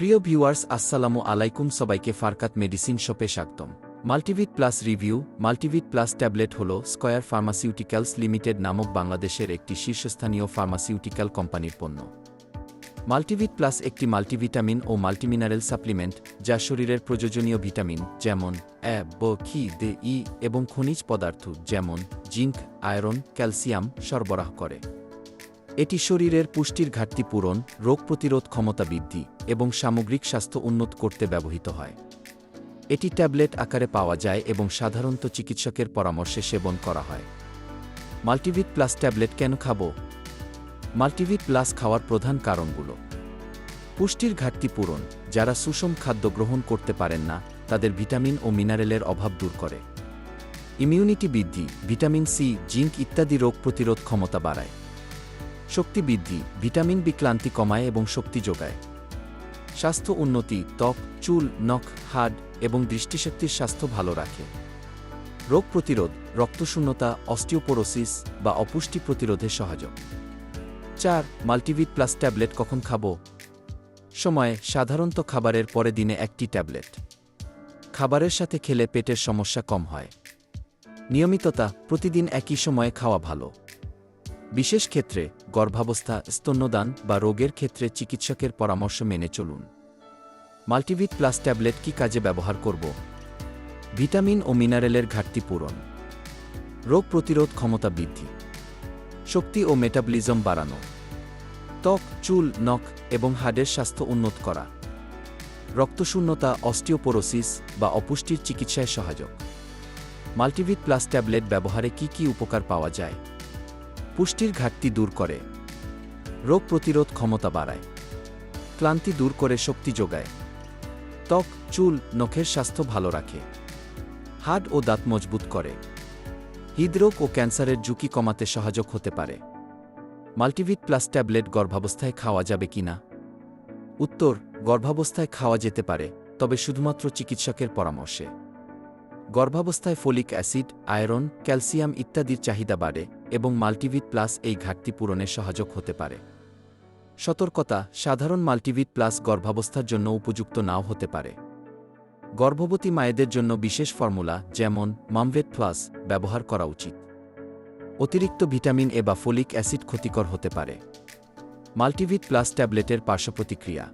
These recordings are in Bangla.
প্রিয় ভিউয়ার্স, আসসালামু আলাইকুম। সবাইকে ফারকাত মেডিসিন শপে স্বাগতম। Multivit plus review, Multivit plus tablet হল স্কয়ার ফার্মাসিউটিক্যালস লিমিটেড নামক বাংলাদেশের একটি শীর্ষস্থানীয় ফার্মাসিউটিক্যাল কোম্পানির পণ্য। মাল্টিভিট প্লাস একটি মাল্টিভিটামিন ও মাল্টিমিনারেল সাপ্লিমেন্ট, যা শরীরের প্রয়োজনীয় ভিটামিন, যেমন এ, ব, খি, দে, ই এবং খনিজ পদার্থ, যেমন জিঙ্ক, আয়রন, ক্যালসিয়াম সরবরাহ করে। এটি শরীরের পুষ্টির ঘাটতি পূরণ, রোগ প্রতিরোধ ক্ষমতা বৃদ্ধি এবং সামগ্রিক স্বাস্থ্য উন্নত করতে ব্যবহৃত হয়। এটি ট্যাবলেট আকারে পাওয়া যায় এবং সাধারণত চিকিৎসকের পরামর্শে সেবন করা হয়। মাল্টিভিট প্লাস ট্যাবলেট কেন খাব? মাল্টিভিট প্লাস খাওয়ার প্রধান কারণগুলো। পুষ্টির ঘাটতি পূরণ, যারা সুষম খাদ্য গ্রহণ করতে পারেন না, তাদের ভিটামিন ও মিনারেলের অভাব দূর করে। ইমিউনিটি বৃদ্ধি, ভিটামিন সি, জিঙ্ক ইত্যাদি রোগ প্রতিরোধ ক্ষমতা বাড়ায়। শক্তি বৃদ্ধি, ভিটামিন বি ক্লান্তি কমায় এবং শক্তি যোগায়। স্বাস্থ্য উন্নতি, ত্বক, চুল, নখ, হাড় এবং দৃষ্টিশক্তির স্বাস্থ্য ভালো রাখে। রোগ প্রতিরোধ, রক্তশূন্যতা, অস্টিওপোরোসিস বা অপুষ্টি প্রতিরোধে সহায়ক চার, মাল্টিভিট প্লাস ট্যাবলেট কখন খাব? সময়ে সাধারণত খাবারের পরে দিনে একটি ট্যাবলেট। খাবারের সাথে খেলে পেটের সমস্যা কম হয়। নিয়মিততা, প্রতিদিন একই সময়ে খাওয়া ভালো। বিশেষ ক্ষেত্রে গর্ভাবস্থা, স্তন্যদান বা রোগের ক্ষেত্রে চিকিৎসকের পরামর্শ মেনে চলুন। মাল্টিভিট প্লাস ট্যাবলেট কি কাজে ব্যবহার করব? ভিটামিন ও মিনারেলের ঘাটতি পূরণ। রোগ প্রতিরোধ ক্ষমতা বৃদ্ধি। শক্তি ও মেটাবলিজম বাড়ানো। ত্বক, চুল, নখ এবং হাড়ের স্বাস্থ্য উন্নত করা। রক্তশূন্যতা, অস্টিওপোরোসিস বা অপুষ্টির চিকিৎসায় সহায়ক। মাল্টিভিট প্লাস ট্যাবলেট ব্যবহারে কি কি উপকার পাওয়া যায়? পুষ্টির ঘাটতি দূর করে। রোগ প্রতিরোধ ক্ষমতা বাড়ায়। ক্লান্তি দূর করে শক্তি যোগায়। ত্বক, চুল, নখের স্বাস্থ্য ভালো রাখে। হাড় ও দাঁত মজবুত করে। হৃদরোগ ও ক্যান্সারের ঝুঁকি কমাতে সহায়ক হতে পারে। মাল্টিভিট প্লাস ট্যাবলেট গর্ভাবস্থায় খাওয়া যাবে কি না? উত্তর, গর্ভাবস্থায় খাওয়া যেতে পারে, তবে শুধুমাত্র চিকিৎসকের পরামর্শে। গর্ভাবস্থায় ফলিক অ্যাসিড, আয়রন, ক্যালসিয়াম ইত্যাদির চাহিদা বাড়ে। এবং মাল্টিভিট প্লাস এই ঘাটতি পূরণে সহায়ক হতে পারে। সতর্কতা সাধারণ মাল্টিভিট প্লাস গর্ভাবস্থার জন্য উপযুক্ত নাও হতে পারে। গর্ভবতী মায়েদের জন্য বিশেষ ফর্মুলা যেমন মামভেট প্লাস ব্যবহার করা উচিত। অতিরিক্ত ভিটামিন এ বা ফলিক অ্যাসিড ক্ষতিকর হতে পারে। মাল্টিভিট প্লাস ট্যাবলেটের পার্শ্বপ্রতিক্রিয়া।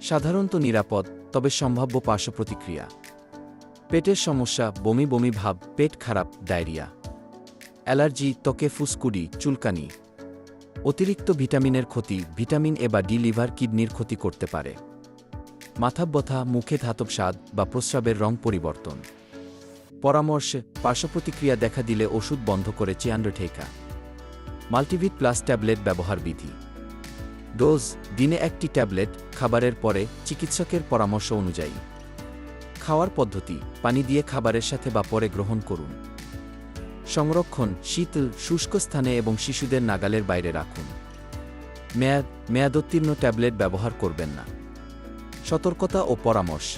সাধারণত নিরাপদ, তবে সম্ভাব্য পার্শ্বপ্রতিক্রিয়া। পেটের সমস্যা, বমি বমি ভাব, পেট খারাপ, ডায়রিয়া। অ্যালার্জি ত্বকে ফুসকুডি, চুলকানি। অতিরিক্ত ভিটামিনের ক্ষতি, ভিটামিন এ বা ডি লিভার কিডনির ক্ষতি করতে পারে। মাথা ব্যথা, মুখে ধাতব স্বাদ বা প্রস্রাবের রং পরিবর্তন। পরামর্শ পার্শ্বপ্রতিক্রিয়া দেখা দিলে ওষুধ বন্ধ করে চেয়ান্ডোঠেকা মাল্টিভিট প্লাস ট্যাবলেট ব্যবহার বিধি। ডোজ, দিনে একটি ট্যাবলেট, খাবারের পরে চিকিৎসকের পরামর্শ অনুযায়ী। খাওয়ার পদ্ধতি, পানি দিয়ে খাবারের সাথে বা পরে গ্রহণ করুন। সংরক্ষণ, শীতল, শুষ্ক স্থানে এবং শিশুদের নাগালের বাইরে রাখুন। মেয়াদ, মেয়াদোত্তীর্ণ ট্যাবলেট ব্যবহার করবেন না। সতর্কতা ও পরামর্শ।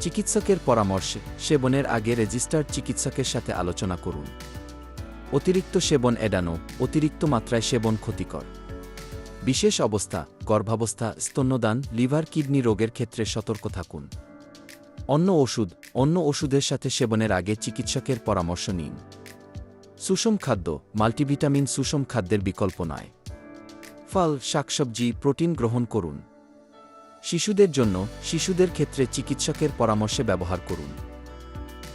চিকিৎসকের পরামর্শ, সেবনের আগে রেজিস্টার্ড চিকিৎসকের সাথে আলোচনা করুন। অতিরিক্ত সেবন এড়ানো, অতিরিক্ত মাত্রায় সেবন ক্ষতিকর। বিশেষ অবস্থা, গর্ভাবস্থা, স্তন্যদান, লিভার, কিডনি রোগের ক্ষেত্রে সতর্ক থাকুন। অন্য ওষুধ, অন্য ওষুধের সাথে সেবনের আগে চিকিৎসকের পরামর্শ নিন। সুষম খাদ্য, মাল্টিভিটামিন সুষম খাদ্যের বিকল্প নয়। ফল, শাকসবজি, প্রোটিন গ্রহণ করুন। শিশুদের জন্য, শিশুদের ক্ষেত্রে চিকিৎসকের পরামর্শে ব্যবহার করুন।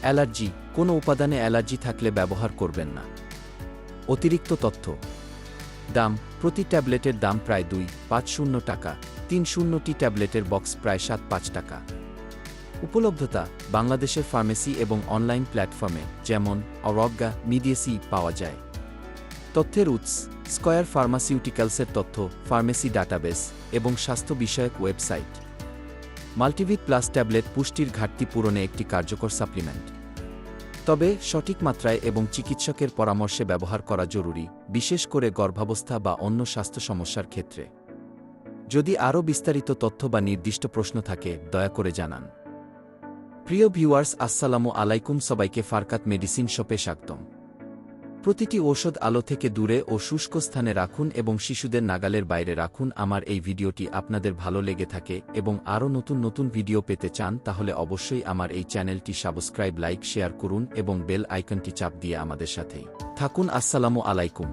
অ্যালার্জি, কোনো উপাদানে অ্যালার্জি থাকলে ব্যবহার করবেন না। অতিরিক্ত তথ্য। দাম, প্রতি ট্যাবলেটের দাম প্রায় দুই, পাঁচ শূন্য টাকা, তিন শূন্যটি ট্যাবলেটের বক্স প্রায় সাত, পাঁচ টাকা। উপলব্ধতা বাংলাদেশের ফার্মেসি এবং অনলাইন প্ল্যাটফর্মে যেমন অরজ্ঞা মিডিয়েসি পাওয়া যায়। তথ্যের উৎস, স্কয়ার ফার্মাসিউটিক্যালসের তথ্য, ফার্মেসি ডাটাবেস এবং স্বাস্থ্য বিষয়ক ওয়েবসাইট। মাল্টিভিট প্লাস ট্যাবলেট পুষ্টির ঘাটতি পূরণে একটি কার্যকর সাপ্লিমেন্ট। তবে সঠিক মাত্রায় এবং চিকিৎসকের পরামর্শে ব্যবহার করা জরুরি, বিশেষ করে গর্ভাবস্থা বা অন্য স্বাস্থ্য সমস্যার ক্ষেত্রে। যদি আরও বিস্তারিত তথ্য বা নির্দিষ্ট প্রশ্ন থাকে, দয়া করে জানান। প্রিয় ভিউয়ার্স, আসসালামু আলাইকুম। সবাইকে ফারকাত মেডিসিন শপে স্বাগতম। প্রতিটি ঔষধ আলো থেকে দূরে ও শুষ্ক স্থানে রাখুন এবং শিশুদের নাগালের বাইরে রাখুন। আমার এই ভিডিওটি আপনাদের ভালো লেগে থাকে এবং আরও নতুন নতুন ভিডিও পেতে চান, তাহলে অবশ্যই আমার এই চ্যানেলটি সাবস্ক্রাইব, লাইক, শেয়ার করুন এবং বেল আইকনটি চাপ দিয়ে আমাদের সাথেই থাকুন। আসসালামু আলাইকুম।